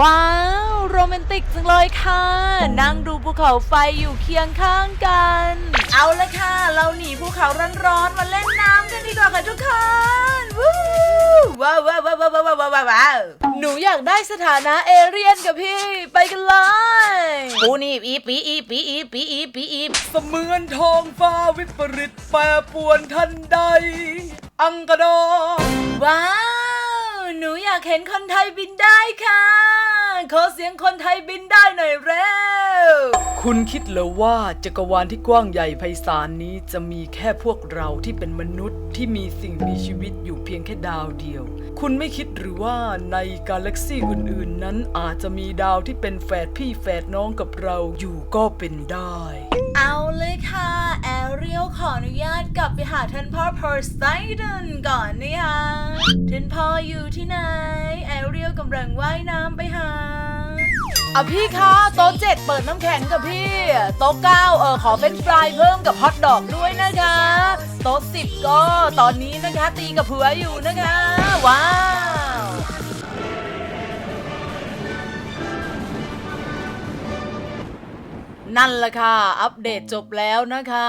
ว้าว โรแมนติกจังเลยค่ะ นั่งดูภูเขาไฟอยู่เคียงข้างกัน เอาละค่ะ เราหนีภูเขาร้อนๆมาเล่นน้ำกันดีกว่าค่ะทุกคนวู้ว้าวว้าวว้าวว้าวว้าวว้าวว้าวหนูอยากได้สถานะเอเรียนกับพี่ ไปกันเลยปูนี่อีปีอีปีอีปีอีปีอีเสมือนทองฟ้าวิปริตแปรปรวนทันใด อังกะดอว้าว หนูอยากเห็นคนไทยบินได้ค่ะ ขอเสียงคนไทยบินได้หน่อยเร็ว คุณคิดเหรอว่าจักรวาลที่กว้างใหญ่ไพศาลนี้จะมีแค่พวกเราที่เป็นมนุษย์ที่มีสิ่งมีชีวิตอยู่เพียงแค่ดาวเดียว คุณไม่คิดหรือว่าในกาแล็กซี่อื่นๆ นั้นอาจจะมีดาวที่เป็นแฝดพี่แฝดน้องกับเราอยู่ก็เป็นได้ เอาเลยค่ะ แอเรียลขออนุญาตกลับไปหาท่านพ่อเพอร์ไซดอนก่อนนะคะ ท่านพ่อยู่ที่ไหน แอเรียลกำลังว่ายน้ำไปหาอะพี่คะโต๊ะเจ็ดเปิดน้ำแข็งกับพี่ โต๊ะเก้าเออขอเป็นฟรายเพิ่มกับฮอทดอกด้วยนะคะ โต๊ะสิบก็ตอนนี้นะคะ ตีกับเผืออยู่นะคะ ว้าวนั่นแหละค่ะ อัปเดตจบแล้วนะคะ